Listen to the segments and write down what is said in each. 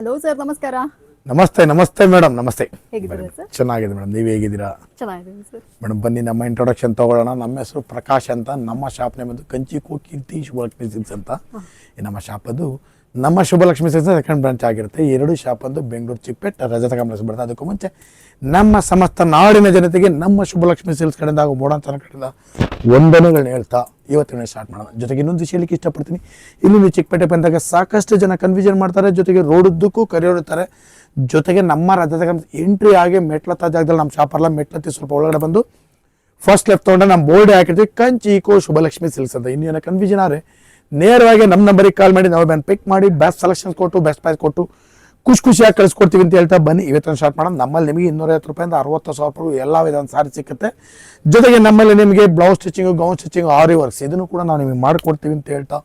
Hello sir ನಮಸ್ಕಾರ. ನಮಸ್ತೆ ನಮಸ್ತೆ ಮೇಡಮ್ ನಮಸ್ತೆ. ಹೇಗಿದ್ದೀರಾ ಸರ್ ಚೆನ್ನಾಗಿದೆ ಮೇಡಮ್ ನೀವು ಹೇಗಿದ್ದೀರಾ? ಚೆನ್ನಾಗಿದ್ದೀನಿ ಸರ್ ಮೇಡಮ್ ಬನ್ನಿ ನಮ್ಮ ಇಂಟ್ರೊಡಕ್ಷನ್ ತಗೊಳ್ಳೋಣ. ನಮ್ಮ ಹೆಸರು ಪ್ರಕಾಶ್ ಅಂತ. ನಮ್ಮ ಶಾಪ್ ನೇಮ್ ಅದು ಕಂಚಿ ಕೀರ್ತಿ ಶುಭಲಕ್ಷ್ಮಿ ಸಿಲ್ಸ್ ಅಂತ. ಈ ನಮ್ಮ ಶಾಪ್ ಅದು ನಮ್ಮ ಶುಭಲಕ್ಷ್ಮಿ ಸಿಲ್ಸ್ ಸೆಕೆಂಡ್ ಬ್ರಾಂಚ್ ಆಗಿರುತ್ತೆ. ಎರಡು ಶಾಪ್ ಒಂದು ಬೆಂಗಳೂರು ಚಿಪ್ಪೆಟ್ ರಜತ ಕಾಂಪ್ಲೆಕ್ಸ್ ಬರುತ್ತೆ ಅದಕ್ಕೂ ಮುಂಚೆ ನಮ್ಮ ಸಮಸ್ತ ನಾಡಿನ ಜನತೆಗೆ ನಮ್ಮ ಶುಭಲಕ್ಷ್ಮಿ ಸಿಲ್ಸ್ ಕಡೆಯಿಂದ ಹಾಗೂ ಮೋಡಾಂತನ ಕಡೆಯಿಂದ ವಂದನೆಗಳನ್ನ ಹೇಳ್ತಾ ಇವತ್ತಿನ ಸ್ಟಾರ್ಟ್ ಮಾಡೋಣ. ಜೊತೆಗೆ ಇನ್ನೊಂದು ವಿಷಯ ಹೇಳಲಿಕ್ಕೆ ಇಷ್ಟಪಡ್ತೀನಿ. ಇಲ್ಲಿಂದ ಚಿಕ್ಕಪೇಟೆ ಬಂದಾಗ ಸಾಕಷ್ಟು ಜನ ಕನ್ಫ್ಯೂಷನ್ ಮಾಡ್ತಾರೆ. ಜೊತೆಗೆ ರೋಡುದ್ದಕ್ಕೂ ಕರೆಯೋಡುತ್ತಾರೆ ಜೊತೆಗೆ ನಮ್ಮ ರಾಜ್ಯದಾಗ ಎಂಟ್ರಿ ಆಗಿ ಮೆಟ್ಲತ್ತ ಜಾಗದಲ್ಲಿ ನಮ್ಮ ಶಾಪರ್ಲ ಮೆಟ್ಲತ್ತಿ ಸ್ವಲ್ಪ ಒಳಗಡೆ ಬಂದು ಫಸ್ಟ್ ಲೆಫ್ಟ್ ತೊಗೊಂಡ್ರೆ ನಮ್ಮ ಬೋರ್ಡ್ ಹಾಕಿರ್ತೀವಿ, ಕಂಚಿ ಈಕೋ ಶುಭಲಕ್ಷ್ಮಿ ಸಿಲ್ಸ್ ಅಂತ ಇನ್ನೇನೋ ಕನ್ಫ್ಯೂಷನ್ ಆದರೆ ನೇರವಾಗಿ ನಮ್ಮ ನಂಬರಿಗೆ ಕಾಲ್ ಮಾಡಿ, ನಾವು ಬ್ಯಾನ್ ಪಿಕ್ ಮಾಡಿ ಬೆಸ್ಟ್ ಸೆಲೆಕ್ಷನ್ಸ್ ಕೊಟ್ಟು ಬೆಸ್ಟ್ ಪ್ರೈಸ್ ಕೊಟ್ಟು ಖುಷಿ ಖುಷಿಯಾಗಿ ಕಳಿಸ್ಕೊಡ್ತೀವಿ ಅಂತ ಹೇಳ್ತಾ ಬನ್ನಿ. ಇವತ್ತಿನ ಸ್ಟಾರ್ಟ್ ಮಾಡೋಣ. ನಮ್ಮಲ್ಲಿ ನಿಮಗೆ ಇನ್ನೂರೈವತ್ತು ರೂಪಾಯಿಂದ ಅರವತ್ತು ಸಾವಿರ ರೂಪಾಯಿ ಎಲ್ಲ ವಿಧಾನ ಸಾರಿ ಸಿಕ್ಕುತ್ತೆ. ಜೊತೆಗೆ ನಮ್ಮಲ್ಲಿ ನಿಮಗೆ blouse stitching gown stitching aari works ಇದನ್ನು ಕೂಡ ನಾವು ನಿಮಗೆ ಮಾಡಿಕೊಡ್ತೀವಿ ಅಂತ ಹೇಳ್ತಾ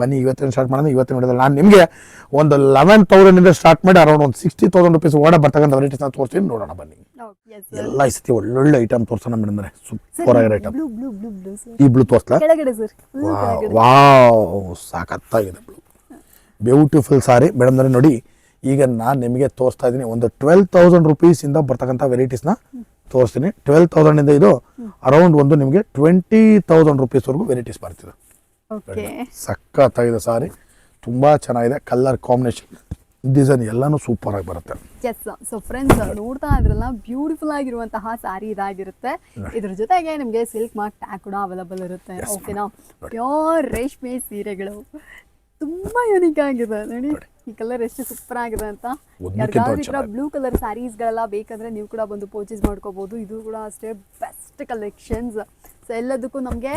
ಬನ್ನಿ. ಇವತ್ತಿನ ಸ್ಟಾರ್ಟ್ ಮಾಡೋಣ. ಇವತ್ತಿನ ವಿಡಿಯೋದಲ್ಲಿ ನಾನು ನಿಮಗೆ ಒಂದು ಲೆವೆನ್ ತೌಸಂಡಿಂದ ಸ್ಟಾರ್ಟ್ ಮಾಡಿ ಅರೌಂಡ್ ಒಂದು ಸಿಕ್ಸ್ಟಿ ತೌಸಂಡ್ ರುಪೀಸ್ ಓಡ ಬರ್ತಕ್ಕಂಥ ವೆರೈಟೀಸ್ನ ತೋರಿಸ್ತೀನಿ. ನೋಡೋಣ ಬನ್ನಿ. ಸರ್ ಎಲ್ಲ ಈ ಸತಿ ಒಳ್ಳೊಳ್ಳೆ ಐಟಮ್ ತೋರಿಸೋಣ ಮೇಡಮ್ ಅಂದ್ರೆ ಸೂಪರ್ ಆಗಿರೋ ಐಟಮ್ ಈ ಬ್ಲೂ ತೋರಿಸ್ಲಾ? ವಾವ್ ಸಾಕತ್ತಾಗಿದೆ ಬ್ಲೂ ಬ್ಯೂಟಿಫುಲ್ ಸಾರಿ ಮೇಡಮ್ ನೋಡಿ ಈಗ ನಾನು ನಿಮಗೆ ತೋರಿಸ್ತಾ ಇದ್ದೀನಿ ಒಂದು ಟ್ವೆಲ್ ತೌಸಂಡ್ ರುಪೀಸಿಂದ ಬರ್ತಕ್ಕಂಥ ವೆರೈಟೀಸ್ನ ತೋರಿಸ್ತೀನಿ. ಟ್ವೆಲ್ ತೌಸಂಡಿಂದ ಇದು ಅರೌಂಡ್ ಒಂದು ನಿಮಗೆ ಟ್ವೆಂಟಿ ತೌಸಂಡ್ ರುಪೀಸ್ವರೆಗೂ ವೆರೈಟೀಸ್ ಬರ್ತಿದೆ. ಓಕೆ ಸಖತ್ತಾಗಿದೆ ಸಾರಿ. ತುಂಬ ಚೆನ್ನಾಗಿದೆ. ಕಲರ್ ಕಾಂಬಿನೇಷನ್ ಡಿಸೈನ್ ಎಲ್ಲನೂ ಸೂಪರ್ ಆಗಿ ಬರುತ್ತೆ. ಎಸ್ ಸೊ ಫ್ರೆಂಡ್ಸ್ ನೋಡ್ತಾ ಇದ್ರಲ್ಲ ಬ್ಯೂಟಿಫುಲ್ ಆಗಿರುವಂತಹ ಸಾರಿ ಇದಾಗಿರುತ್ತೆ. ಇದ್ರ ಜೊತೆಗೆ ನಿಮಗೆ ಸಿಲ್ಕ್ ಮಾರ್ಕ್ ಟ್ಯಾಗ್ ಕೂಡ ಅವೈಲಬಲ್ ಇರುತ್ತೆ. ಓಕೆನಾ. ಪ್ಯೂರ್ ರೇಷ್ಮೆ ಸೀರೆಗಳು. ತುಂಬಾ ಯೂನಿಕ್ ಆಗಿದೆ ನೋಡಿ. ಈ ಕಲರ್ ಎಷ್ಟು ಸೂಪರ್ ಆಗಿದೆ ಅಂತ. ಯಾರ ಯಾರಿಗಾದ್ರೂ. ಬ್ಲೂ ಕಲರ್ ಸ್ಯಾರೀಸ್ಗಳೆಲ್ಲ ಬೇಕಂದ್ರೆ ನೀವು ಕೂಡ ಬಂದು ಪರ್ಚೇಸ್ ಮಾಡ್ಕೋಬಹುದು ಇದು ಕೂಡ ಅಷ್ಟೇ ಬೆಸ್ಟ್ ಕಲೆಕ್ಷನ್ಸ್ ಸೊ ಎಲ್ಲದಕ್ಕೂ ನಮಗೆ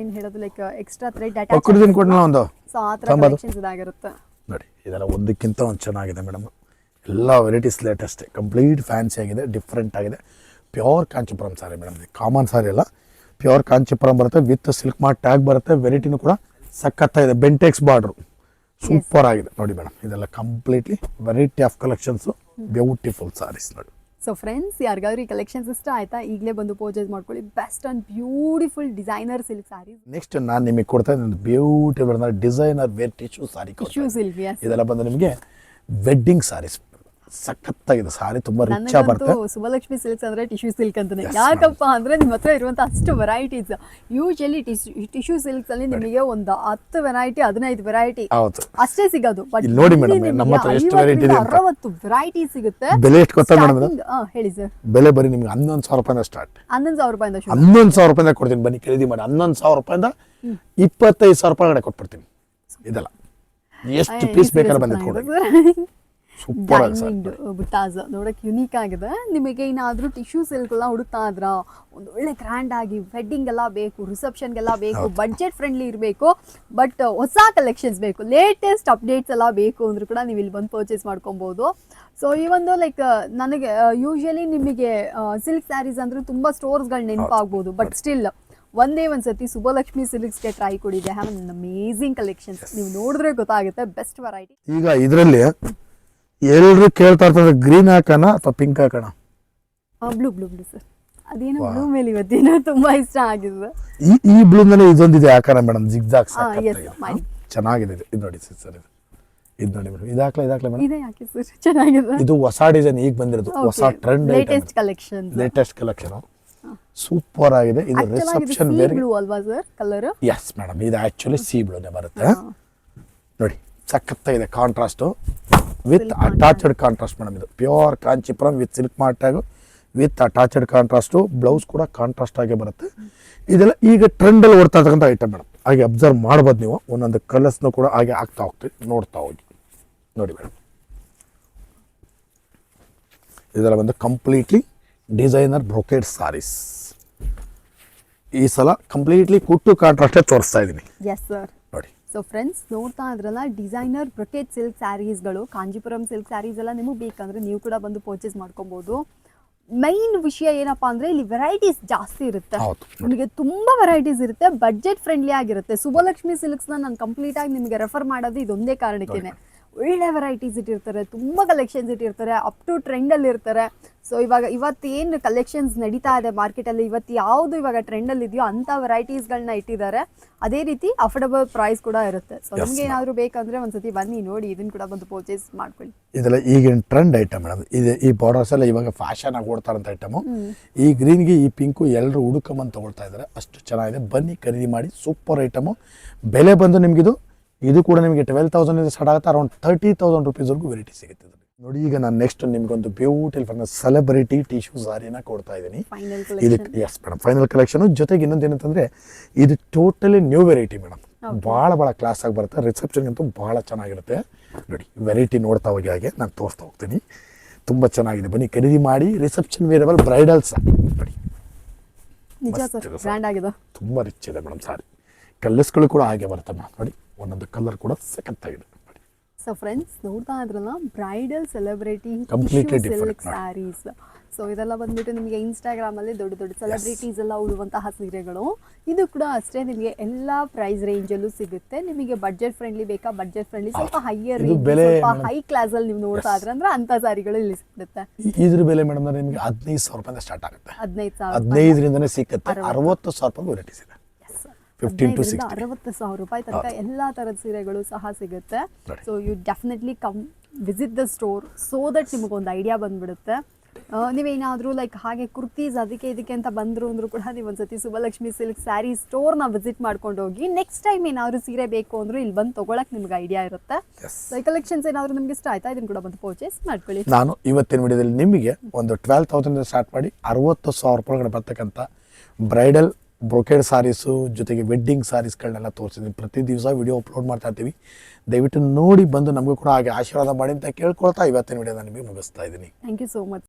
ಏನು ಹೇಳೋದು ಲೈಕ್ ಎಕ್ಸ್ಟ್ರಾ ಥ್ರೆಡ್ ಒಂದು. ಸೊ ಆ ಥರ. ಕಲೆಕ್ಷನ್ಸ್ ಇದಾಗಿರುತ್ತೆ. ನೋಡಿ ಇದೆಲ್ಲ ಒಂದಕ್ಕಿಂತ ಒಂದು ಚೆನ್ನಾಗಿದೆ ಮೇಡಮ್ ಎಲ್ಲ ವೆರೈಟೀಸ್ ಲೇಟೆಸ್ಟ್ ಕಂಪ್ಲೀಟ್ ಫ್ಯಾನ್ಸಿ ಆಗಿದೆ ಡಿಫ್ರೆಂಟ್ ಆಗಿದೆ. Pure Kanchipuram sari madam common sari ಅಲ್ಲ. ಪ್ಯೂರ್ ಕಾಂಚಿಪುರಂ ಬರುತ್ತೆ ವಿತ್ ಸಿಲ್ಕ್ ಮಾರ್ಟ್ ಟ್ಯಾಗ್ ಬರುತ್ತೆ ವೆರೈಟಿನೂ ಕೂಡ ಸಖತ್ತಾಗಿದೆ. ಬೆಂಟೆಕ್ಸ್ ಬಾರ್ಡ್ರು ಸೂಪರ್ ಆಗಿದೆ. ನೋಡಿ ಮೇಡಮ್ ಇದೆಲ್ಲ completely variety of collections beautiful saris ನೋಡಿ. ಸೊ ಫ್ರೆಂಡ್ಸ್ ಯಾರಿಗಾದ್ರೂ ಈ ಕಲೆಕ್ಷನ್ಸ್ ಇಷ್ಟ ಆಯ್ತಾ ಈಗಲೇ ಬಂದು ಪರ್ಚೇಸ್ ಮಾಡ್ಕೊಳ್ಳಿ. Best and beautiful designer silk sari next ನಾನು ನಿಮಗೆ ಕೊಡ್ತಾ ಇದ್ದೀನಿ beautiful designer wear tissue sari tissue silk ಇದೆಲ್ಲ ಬಂದು ನಿಮಗೆ ವೆಡ್ಡಿಂಗ್ ಸಾರೀಸ್ ಸಖತ್ತಾಗಿದೆ. ಸಾರಿ ತುಂಬಾ ರಿಚ್ ಬರುತ್ತೆ. ಸುಭಲಕ್ಷ್ಮಿ ಸಿಲ್ಕ್ಸ್ ಅಂದ್ರೆ ಟಿಶ್ಯೂ ಸಿಲ್ಕ್ ಅಂತಾನೆ. ಯಾಕಪ್ಪ ಅಂದ್ರೆ ನಿಮ್ಮ ಹತ್ರ ಇರುವಂತ ಅಷ್ಟು ವೆರೈಟೀಸ್ ಯೂಶಲಿ ಟಿಶ್ಯೂ ಸಿಲ್ಕ್ಸ್ ಅಲ್ಲಿ ನಿಮಗೆ ಒಂದು ಹತ್ತು ವೆರೈಟಿ ಹದಿನೈದು ವೆರೈಟಿ ಅಷ್ಟೇ ಸಿಗೋದು. ಬಟ್ ನೋಡಿ ಮೇಡಮ್ ನಮ್ಮ ಹತ್ರ ಎಷ್ಟು ವೆರೈಟಿ ಇದೆ. ಅರವತ್ತು ವೆರೈಟಿ ಸಿಗುತ್ತೆ. ಬೆಲೆ ಎಷ್ಟು ಗೊತ್ತಾ ಮೇಡಮ್ ಹೇಳಿ ಸರ್ ಬೆಲೆ ಬರೀ ನಿಮ್ಗೆ ಹನ್ನೊಂದು ಸಾವಿರ ರೂಪಾಯಿಂದ ಸ್ಟಾರ್ಟ್ ಹನ್ನೊಂದು ಸಾವಿರ ರೂಪಾಯಿಂದ ಹನ್ನೊಂದು ಸಾವಿರ ರೂಪಾಯಿಂದ ಕೊಡ್ತೀನಿ. ಬನ್ನಿ ಖರೀದಿ ಮಾಡಿ. ಹನ್ನೊಂದು ಸಾವಿರ ರೂಪಾಯಿಂದ ಇಪ್ಪತ್ತೈದು ಸಾವಿರ ರೂಪಾಯಿ ಕಡೆ ಕೊಟ್ಬಿಡ್ತೀನಿ. ಇದೆಲ್ಲ. ಎಷ್ಟು ಪೀಸ್ ಬೇಕಾದ್ರೆ ಬಂದಿದ್ದು ಕೊಡಿ ಸೂಪರ್ ಬುಟ್ಟಾಸ್ ನೋಡಕ್ ಯುನೀಕ್ ಆಗಿದೆ. ನಿಮಗೆ ಏನಾದ್ರೂ ಟಿಶ್ಯೂ ಸಿಲ್ಕ್ ಎಲ್ಲ ಹುಡುಕ್ತಾ ಇದ್ರ ಒಂದು ಒಳ್ಳೆ ಗ್ರ್ಯಾಂಡ್ ಆಗಿ ವೆಡ್ಡಿಂಗ್ ಎಲ್ಲ ಬೇಕು ರಿಸೆಪ್ಷನ್ಗೆಲ್ಲ ಬೇಕು ಬಡ್ಜೆಟ್ ಫ್ರೆಂಡ್ಲಿ ಇರಬೇಕು ಬಟ್ ಹೊಸ ಕಲೆಕ್ಷನ್ಸ್ ಬೇಕು. ಲೇಟೆಸ್ಟ್ ಅಪ್ಡೇಟ್ಸ್ ಎಲ್ಲ ಬೇಕು ಅಂದ್ರೂ ಕೂಡ ನೀವು ಇಲ್ಲಿ ಬಂದು ಪರ್ಚೇಸ್ ಮಾಡ್ಕೊಬೋದು. ಸೊ ಈ ಒಂದು ಲೈಕ್ ನನಗೆ ಯೂಶಲಿ ನಿಮಗೆ ಸಿಲ್ಕ್ ಸ್ಯಾರೀಸ್ ಅಂದ್ರೆ ತುಂಬಾ ಸ್ಟೋರ್ಸ್ಗಳು ನೆನಪಾಗ್ಬೋದು ಬಟ್ ಸ್ಟಿಲ್ ಒಂದೇ ಒಂದು ಸತಿ ಸುಬ್ಬಲಕ್ಷ್ಮಿ ಸಿಲ್ಕ್ಸ್ಗೆ ಟ್ರೈ ಕೊಡಿದೆ ಹ್ಯಾವ್ ಅಮೇಝಿಂಗ್ ಕಲೆಕ್ಷನ್ಸ್ ನೀವು ನೋಡಿದ್ರೆ ಗೊತ್ತಾಗುತ್ತೆ. ಬೆಸ್ಟ್ ವೆರೈಟಿ ಈಗ ಇದರಲ್ಲಿ ಎಲ್ಲರೂ ಕೇಳ್ತಾ ಇರ್ತಾರೆ ಗ್ರೀನ್ ಹಾಕೋಣ ಅಥವಾ ಪಿಂಕ್ ಹಾಕೋಣ? ಬ್ಲೂ ಬ್ಲೂ ಬ್ಲೂ ಸರ್ ಅದೇನೋ ಬ್ಲೂ ಮೇಲೆ ಇವತ್ತಿನ ತುಂಬಾ ಇಷ್ಟ ಆಗಿದೆ ಈ ಈ ಬ್ಲೂನಲ್ಲಿ ಇದೊಂದಿದೆ ಹಾಕೋಣ ಮೇಡಮ್ ಜಿಗ್ಜಾಗ್ ಚೆನ್ನಾಗಿದೆ ಇದು. ಇದು ನೋಡಿ ಸರ್ ಇದು. ಇದು ನೋಡಿ ಮೇಡಮ್ ಇದು ಹಾಕ್ಲಾ ಇದು ಹಾಕ್ಲಾ ಮೇಡಮ್? ಇದೆ ಯಾಕೆ ಸರ್ ಚೆನ್ನಾಗಿದೆ ಇದು ಹೊಸ ಡಿಸೈನ್ ಈಗ ಬಂದಿರೋದು. ಹೊಸ trend latest collection latest collection super ಆಗಿದೆ. ಇದು ರಿಸೆಪ್ಷನ್ ಬೇರೆ ಬ್ಲೂ ಅಲ್ವಾ ಸರ್ ಕಲರ್ ಎಸ್ ಮೇಡಮ್ ಇದು ಆಕ್ಚುಲಿ ಸಿ ಬ್ಲೂನೇ ಬರುತ್ತೆ. ನೋಡಿ. ಸಖತ್ತಾಗಿದೆ contrast with attached contrast madam ಇದು. Pure Kanchipuram with silk mark tag with attached contrast blouse ಕೂಡ ಕಾಂಟ್ರಾಸ್ಟ್ ಆಗೇ ಬರುತ್ತೆ. ಇದೆಲ್ಲ ಈಗ ಟ್ರೆಂಡಲ್ಲಿ ಓಡ್ತಾ ಇರ್ತಕ್ಕಂಥ ಐಟಮ್ ಮೇಡಮ್. ಹಾಗೆ ಅಬ್ಸರ್ವ್ ಮಾಡ್ಬೋದು ನೀವು. ಒಂದೊಂದು ಕಲರ್ಸ್ನು ಕೂಡ ಹಾಗೆ ಆಗ್ತಾ ಹೋಗ್ತೀವಿ ನೋಡ್ತಾ ಹೋಗಿ. ನೋಡಿ ಮೇಡಮ್. ಇದೆಲ್ಲ ಬಂದು ಕಂಪ್ಲೀಟ್ಲಿ ಡಿಸೈನರ್ ಬ್ರೊಕೇಡ್ ಸಾರೀಸ್ ಈ ಸಲ ಕಂಪ್ಲೀಟ್ಲಿ ಕುಟ್ಟು ಕಾಂಟ್ರಾಸ್ಟೇ ತೋರಿಸ್ತಾ ಇದ್ದೀನಿ. ಎಸ್ ಸರ್ ನೋಡಿ ಸೊ ಫ್ರೆಂಡ್ಸ್ ನೋಡ್ತಾ ಇದ್ರಲ್ಲ ಡಿಸೈನರ್ ಬ್ರೊಕೆಟ್ ಸಿಲ್ಕ್ ಸ್ಯಾರೀಸ್ಗಳು ಕಾಂಜಿಪುರಂ ಸಿಲ್ಕ್ ಸ್ಯಾರೀಸ್ ಎಲ್ಲ ನಿಮಗೆ ಬೇಕಂದ್ರೆ ನೀವು ಕೂಡ ಬಂದು ಪರ್ಚೇಸ್ ಮಾಡ್ಕೊಬೋದು. ಮೈನ್ ವಿಷಯ ಏನಪ್ಪಾ ಅಂದ್ರೆ ಇಲ್ಲಿ ವೆರೈಟೀಸ್ ಜಾಸ್ತಿ ಇರುತ್ತೆ. ನಿಮಗೆ ತುಂಬಾ ವೆರೈಟೀಸ್ ಇರುತ್ತೆ ಬಜೆಟ್ ಫ್ರೆಂಡ್ಲಿ ಆಗಿರುತ್ತೆ. ಸುಬ್ಬಲಕ್ಷ್ಮಿ ಸಿಲ್ಕ್ಸ್ ನಾನು ಕಂಪ್ಲೀಟ್ ಆಗಿ ನಿಮಗೆ ರೆಫರ್ ಮಾಡೋದು ಇದೊಂದೇ ಕಾರಣಕ್ಕೇನೆ. ಒಳ್ಳೆ ವೆರೈಟೀಸ್ ಇಟ್ಟಿರ್ತಾರೆ ತುಂಬ ಕಲೆಕ್ಷನ್ಸ್ ಇಟ್ಟಿರ್ತಾರೆ ಅಪ್ ಟು ಟ್ರೆಂಡಲ್ಲಿ ಇರ್ತಾರೆ. ಸೊ ಇವಾಗ ಇವತ್ತೇನು ಕಲೆಕ್ಷನ್ಸ್ ನಡೀತಾ ಇದೆ ಮಾರ್ಕೆಟಲ್ಲಿ ಇವತ್ತು ಯಾವುದು ಇವಾಗ ಟ್ರೆಂಡಲ್ಲಿ ಇದೆಯೋ ಅಂಥ ವೆರೈಟೀಸ್ಗಳನ್ನ ಇಟ್ಟಿದ್ದಾರೆ. ಅದೇ ರೀತಿ ಅಫೋರ್ಡಬಲ್ ಪ್ರೈಸ್ ಕೂಡ ಇರುತ್ತೆ. ಸೊ ನಿಮ್ಗೆ ಏನಾದರೂ ಬೇಕಂದ್ರೆ ಒಂದ್ಸತಿ ಬನ್ನಿ ನೋಡಿ ಇದನ್ನು ಕೂಡ ಬಂದು ಪರ್ಚೇಸ್ ಮಾಡ್ಕೊಳ್ಳಿ. ಇದೆಲ್ಲ ಈಗಿನ ಟ್ರೆಂಡ್ ಐಟಮ್ ಮೇಡಮ್ ಇದು ಈ ಬಾರ್ಡರ್ಸ್ ಎಲ್ಲ ಇವಾಗ ಫ್ಯಾಷನ್ ಆಗಿ ಓಡ್ತಾರಂತ ಐಟಮು ಈ ಗ್ರೀನ್ಗೆ ಈ ಪಿಂಕು ಎಲ್ಲರೂ ಹುಡುಕಂಬಂದು ತಗೊಳ್ತಾ ಇದ್ದಾರೆ. ಅಷ್ಟು ಚೆನ್ನಾಗಿದೆ. ಬನ್ನಿ ಖರೀದಿ ಮಾಡಿ ಸೂಪರ್ ಐಟಮು ಬೆಲೆ ಬಂದು ನಿಮಗಿದು ಇದು ಕೂಡ ನಿಮಗೆ ಟ್ವೆಲ್ ತೌಸಂಡ್ ಸ್ಟಾರ್ಟ್ ಆಗುತ್ತೆ. ಅರೌಂಡ್ ತರ್ಟಿ ತೌಸಂಡ್ ರುಪೀಸ್ವರೆಗೂ ವೆರೈಟಿ ಸಿಗುತ್ತೆ ನೋಡಿ ಈಗ ನಾನು ನೆಕ್ಸ್ಟ್ ನಿಮ್ಗೊಂದು ಬ್ಯೂಟಿಫುಲ್ ಸೆಲೆಬ್ರಿಟಿ ಟಿಶ್ಯೂ ಸಾರಿನ ಕೊಡ್ತಾ ಇದ್ದೀನಿ. ಇದು ಎಸ್ ಮೇಡಮ್ ಫೈನಲ್ ಕಲೆಕ್ಷನ್ ಜೊತೆಗೆ ಇನ್ನೊಂದು ಏನಂತಂದ್ರೆ ಇದು ಟೋಟಲಿ ನ್ಯೂ ವೆರೈಟಿ ಮೇಡಮ್ ಭಾಳ ಭಾಳ ಕ್ಲಾಸ್ ಆಗಿ ಬರುತ್ತೆ. ರಿಸೆಪ್ಷನ್ ಅಂತೂ ಭಾಳ ಚೆನ್ನಾಗಿರುತ್ತೆ. ನೋಡಿ ವೆರೈಟಿ ನೋಡ್ತಾ ಹೋಗಿ ಹಾಗೆ ನಾನು ತೋರಿಸ್ತಾ ಹೋಗ್ತೀನಿ. ತುಂಬ ಚೆನ್ನಾಗಿದೆ. ಬನ್ನಿ ಖರೀದಿ ಮಾಡಿ. ರಿಸೆಪ್ಷನ್ ವೇರಬಲ್ ಬ್ರೈಡಲ್ ಸಾರಿ ನೋಡಿ ತುಂಬ ರಿಚ್ ಇದೆ ಮೇಡಮ್ ಸಾರಿ ಕಲ್ಲಸ್ಗಳು ಕೂಡ ಹಾಗೆ ಬರುತ್ತೆ ಮೇಡಮ್ ನೋಡಿ. ಒಂದೊಂದು ಕಲರ್ ಕೂಡ ಸಖತ್ತಾಗಿದೆ ಇದೆ ಸೊ ಫ್ರೆಂಡ್ಸ್ ನೋಡ್ತಾ ಇದ್ರಲ್ಲ bridal celebrity completely different silk. Saris so ಇದೆಲ್ಲ ಬಂದ್ಬಿಟ್ಟು ನಿಮಗೆ ಇನ್ಸ್ಟಾಗ್ರಾಮ್ ಅಲ್ಲಿ ದೊಡ್ಡ ದೊಡ್ಡ ಸೆಲೆಬ್ರಿಟೀಸ್ ಎಲ್ಲ ಉಡುವಂತಹ ಸೀರೆಗಳು. ಇದು ಕೂಡ ಅಷ್ಟೇ ನಿಮಗೆ ಎಲ್ಲ ಪ್ರೈಸ್ ರೇಂಜ್ ಅಲ್ಲೂ ಸಿಗುತ್ತೆ. ನಿಮಗೆ ಬಡ್ಜೆಟ್ ಫ್ರೆಂಡ್ಲಿ ಬೇಕಾ? ಬಡ್ಜೆಟ್ ಫ್ರೆಂಡ್ಲಿ ಸ್ವಲ್ಪ ಹೈಯರ್ ಸ್ವಲ್ಪ ಹೈ ಕ್ಲಾಸ್ ಅಲ್ಲಿ ನೀವು ನೋಡ್ತಾ ಇದ್ರೆ ಅಂದ್ರೆ ಅಂತ ಸಾರಿಗಳು ಇಲ್ಲಿ ಸಿಗುತ್ತೆ ಇದ್ರ ಬೆಲೆ ಮೇಡಮ್ ನಿಮಗೆ ಹದಿನೈದು ಸಾವಿರ ರೂಪಾಯಿಂದ ಸ್ಟಾರ್ಟ್ ಆಗುತ್ತೆ. ಹದಿನೈದು ಸಾವಿರ ಹದಿನೈದರಿಂದನೇ ಸಿಕ್ಕತ್ತೆ. ಅರವತ್ತು. ಸಾವಿರ ರೂಪಾಯಿ ವೆರೈಟೀಸ್ ಇದೆ. ಫಿಫ್ಟೀನ್ ಟು ಅರವತ್ತು ಸಾವಿರ ರೂಪಾಯಿ ತನಕ ಎಲ್ಲಾ ಥರದ ಸೀರೆಗಳು ಸಹ ಸಿಗುತ್ತೆ. So you definitely come visit the store so that ನಿಮಗೊಂದು ಐಡಿಯಾ ಬಂದ್ಬಿಡುತ್ತೆ. ನೀವೇನಾದರೂ ಲೈಕ್ ಹಾಗೆ ಕುರ್ತೀಸ್ ಅದಕ್ಕೆ ಇದಕ್ಕೆ ಅಂತ ಬಂದರು ಅಂದರೂ ಕೂಡ ನೀವು ಒಂದ್ಸತಿ ಸುಬಲಕ್ಷ್ಮಿ ಸಿಲ್ಕ್ ಸ್ಯಾರಿ ಸ್ಟೋರ್ನ ವಿಸಿಟ್ ಮಾಡ್ಕೊಂಡು ಹೋಗಿ ನೆಕ್ಸ್ಟ್ ಟೈಮ್ ಏನಾದರೂ ಸೀರೆ ಬೇಕು ಅಂದರೂ ಇಲ್ಲಿ ಬಂದು ತೊಗೊಳಕ್ಕೆ ನಿಮ್ಗೆ ಐಡಿಯಾ ಇರುತ್ತೆ. ಸೊ ಕಲೆಕ್ಷನ್ಸ್ ಏನಾದರೂ ನಿಮ್ಗೆ ಇಷ್ಟ ಆಯ್ತಾ? ಇದನ್ನು ಕೂಡ ಬಂದು ಪರ್ಚೇಸ್ ಮಾಡ್ಕೊಳ್ಳಿ. ನಾನು ಇವತ್ತಿನ ವಿಡಿಯೋದಲ್ಲಿ ನಿಮಗೆ ಒಂದು ಟ್ವೆಲ್ ತೌಸಂಡ್ ಸ್ಟಾರ್ಟ್ ಮಾಡಿ ಅರವತ್ತು ಸಾವಿರ ರೂಪಾಯಿ ಒಳಗಡೆ ಬರ್ತಕ್ಕಂಥ ಬ್ರೈಡಲ್ ಬ್ರೊಕೇಡ್ ಸಾರೀಸು, ಜೊತೆಗೆ ವೆಡ್ಡಿಂಗ್ ಸಾರೀಸ್ಗಳನ್ನೆಲ್ಲ ತೋರಿಸಿದ್ದೀನಿ. ಪ್ರತಿ ದಿವಸ ವಿಡಿಯೋ ಅಪ್ಲೋಡ್ ಮಾಡ್ತಾ ಇರ್ತೀವಿ. ದಯವಿಟ್ಟು ನೋಡಿ ಬಂದು ನಮಗೂ ಕೂಡ ಹಾಗೆ ಆಶೀರ್ವಾದ ಮಾಡಿ ಅಂತ ಕೇಳ್ಕೊಳ್ತಾ ಇವತ್ತಿನ ವಿಡಿಯೋನ ನಿಮಗೆ ಮುಗಿಸ್ತಾ ಇದ್ದೀನಿ. Thank you so much